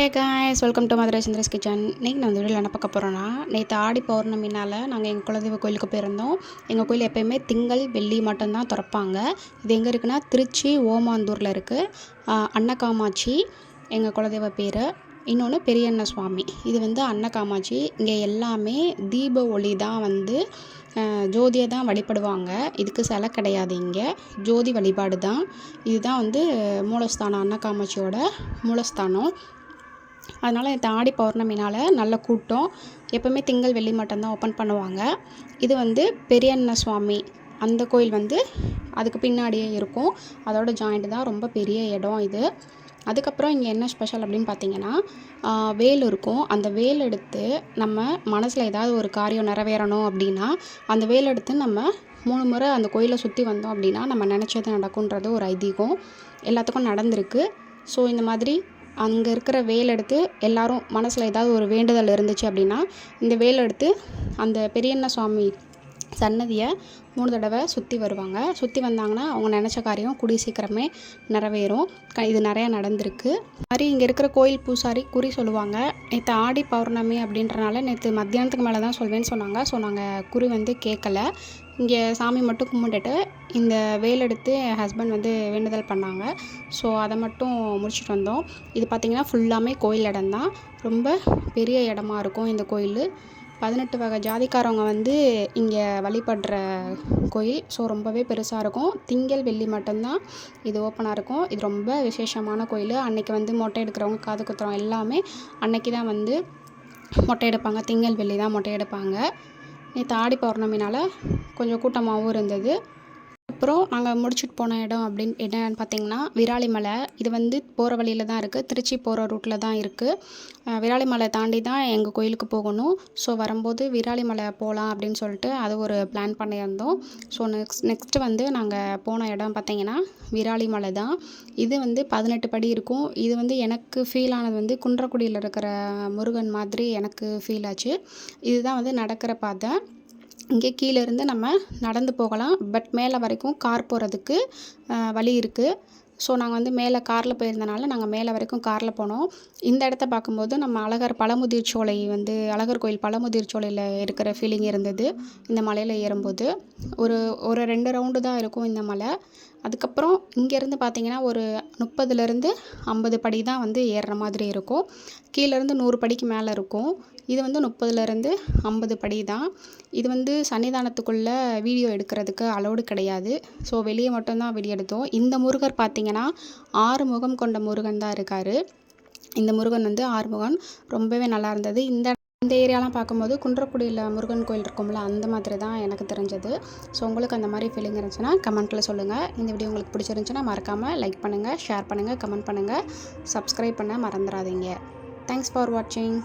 Hey guys welcome to Madurai Sundara's kitchen இன்றைக்கி நான் இந்த வீடியோவில் என்ன பார்க்க போகிறோன்னா நேற்று ஆடி பௌர்ணமினால் நாங்கள் எங்கள் குலதெய்வ கோயிலுக்கு போயிருந்தோம். எங்கள் கோயில் எப்போயுமே திங்கள் வெள்ளி மட்டும்தான் திறப்பாங்க. இது எங்கே இருக்குன்னா திருச்சி ஓமாந்தூரில் இருக்குது அன்னகாமாட்சி எங்கள் குலதெய்வ பேர். இன்னொன்று பெரியண்ண சுவாமி இது வந்து அன்னகாமாட்சி. இங்கே எல்லாமே தீப ஒளி தான் வந்து ஜோதியை தான் வழிபடுவாங்க. இதுக்கு சிலை கிடையாது இங்கே. ஜோதி வழிபாடு தான். இதுதான் வந்து மூலஸ்தானம் அன்னகாமாட்சியோட மூலஸ்தானம். அதனால் இந்த ஆடி பௌர்ணமினால் நல்ல கூட்டம். எப்போவுமே திங்கள் வெள்ளி மட்டும்தான் ஓப்பன் பண்ணுவாங்க. இது வந்து பெரியண்ண சுவாமி அந்த கோயில் வந்து அதுக்கு பின்னாடியே இருக்கும். அதோட ஜாயிண்ட் தான் ரொம்ப பெரிய இடம் இது. அதுக்கப்புறம் இங்கே என்ன ஸ்பெஷல் அப்படின்னு பார்த்தீங்கன்னா வேல் இருக்கும். அந்த வேல் எடுத்து நம்ம மனசில் ஏதாவது ஒரு காரியம் நிறைவேறணும் அப்படின்னா அந்த வேல் எடுத்து நம்ம மூணு முறை அந்த கோயிலை சுற்றி வந்தோம் அப்படின்னா நம்ம நினச்சது நடக்குன்றது ஒரு ஐதீகம். எல்லாத்துக்கும் நடந்திருக்கு. ஸோ இந்த மாதிரி அங்கே இருக்கிற வேல் எடுத்து எல்லாரும் மனசில் ஏதாவது ஒரு வேண்டுதல் இருந்துச்சு அப்படின்னா இந்த வேல் எடுத்து அந்த பெரியண்ண சுவாமி சன்னதியை மூணு தடவை சுற்றி வருவாங்க. சுற்றி வந்தாங்கன்னா அவங்க நினச்ச காரியம் குடி சீக்கிரமே நிறைவேறும். க இது நிறையா நடந்திருக்கு. மாதிரி இங்கே இருக்கிற கோயில் பூசாரி குறி சொல்லுவாங்க. நேற்று ஆடி பௌர்ணமி அப்படின்றனால நேற்று மத்தியானத்துக்கு மேலே தான் சொல்வேன்னு சொன்னாங்க. ஸோ நாங்கள் குறி வந்து கேட்கல இங்கே சாமி மட்டும் கும்பிட்டுட்டு இந்த வேல் எடுத்து என் ஹஸ்பண்ட் வந்து வேண்டுதல் பண்ணாங்க. ஸோ அதை மட்டும் முடிச்சுட்டு வந்தோம். இது பார்த்திங்கன்னா ஃபுல்லாமே கோயில் இடம் தான். ரொம்ப பெரிய இடமா இருக்கும் இந்த கோயில். பதினெட்டு வகை ஜாதிக்காரவங்க வந்து இங்கே வழிபடுற கோயில். ஸோ ரொம்பவே பெருசாக இருக்கும். திங்கள் வெள்ளி மட்டும்தான் இது ஓப்பனாக இருக்கும். இது ரொம்ப விசேஷமான கோயில். அன்றைக்கி வந்து மொட்டை எடுக்கிறவங்க காது குத்துறவங்க எல்லாமே அன்னைக்கு தான் வந்து மொட்டை எடுப்பாங்க. திங்கள் வெள்ளி தான் மொட்டை எடுப்பாங்க. நேற்று ஆடி பௌர்ணமினால் கொஞ்சம் கூட்டமாகவும் இருந்தது. அப்புறம் நாங்கள் முடிச்சுட்டு போன இடம் அப்படின்னு என்னென்னு பார்த்தீங்கன்னா விராலிமலை இது வந்து போகிற வழியில் தான் இருக்குது திருச்சி போகிற ரூட்டில் தான் இருக்குது விராலிமலை தாண்டி தான் எங்கள் கோயிலுக்கு போகணும். ஸோ வரும்போது விராலிமலை போகலாம் அப்படின்னு சொல்லிட்டு அது ஒரு பிளான் பண்ணியிருந்தோம். ஸோ நெக்ஸ்ட் நெக்ஸ்ட்டு வந்து நாங்கள் போன இடம் பார்த்தீங்கன்னா விராலிமலை தான். இது வந்து பதினெட்டு படி இருக்கும். இது வந்து எனக்கு ஃபீல் ஆனது வந்து குன்றக்குடியில் இருக்கிற முருகன் மாதிரி எனக்கு ஃபீல் ஆச்சு. இதுதான் வந்து நடக்கிற பாதை. இங்கே கீழேருந்து நம்ம நடந்து போகலாம். பட் மேலே வரைக்கும் கார் போகிறதுக்கு வழி இருக்குது ஸோ நாங்கள் வந்து மேலே காரில் போயிருந்தனால நாங்கள் மேலே வரைக்கும் காரில் போனோம். இந்த இடத்த பார்க்கும்போது நம்ம அழகர் பழமுதிர் சோலை வந்து அழகர் கோயில் பழமுதிர் சோலையில் இருக்கிற ஃபீலிங் இருந்தது. இந்த மலையில் ஏறும்போது. ஒரு ஒரு ரெண்டு ரவுண்டு தான் இருக்கும் இந்த மலை. அதுக்கப்புறம் இங்கேருந்து பார்த்திங்கன்னா ஒரு முப்பதுலேருந்து ஐம்பது படி தான் வந்து ஏறுற மாதிரி இருக்கும். கீழேருந்து நூறு படிக்கு மேலே இருக்கும். இது வந்து முப்பதுலேருந்து ஐம்பது படி தான். இது வந்து சன்னிதானத்துக்குள்ளே வீடியோ எடுக்கிறதுக்கு அலோடு கிடையாது. ஸோ வெளியே மட்டும்தான் வீடியோ எடுத்தோம். இந்த முருகர் பார்த்திங்கன்னா ஆறு முகம் கொண்ட முருகன் தான் இருக்கார். இந்த முருகன் வந்து ஆறுமுகன் ரொம்பவே நல்லா இருந்தது. இந்த இந்த ஏரியாலாம் பார்க்கும்போது குன்றக்குடியில் முருகன் கோயில் இருக்கும்ல அந்த மாதிரி தான் எனக்கு தெரிஞ்சது. ஸோ உங்களுக்கு அந்த மாதிரி ஃபீலிங் இருந்துச்சுன்னா கமெண்ட்டில் சொல்லுங்கள் இந்த வீடியோ உங்களுக்கு பிடிச்சிருந்துச்சுன்னா மறக்காமல் லைக் பண்ணுங்கள் ஷேர் பண்ணுங்கள் கமெண்ட் பண்ணுங்கள் சப்ஸ்கிரைப் பண்ண மறந்துடாதீங்க. தேங்க்ஸ் ஃபார் வாட்சிங்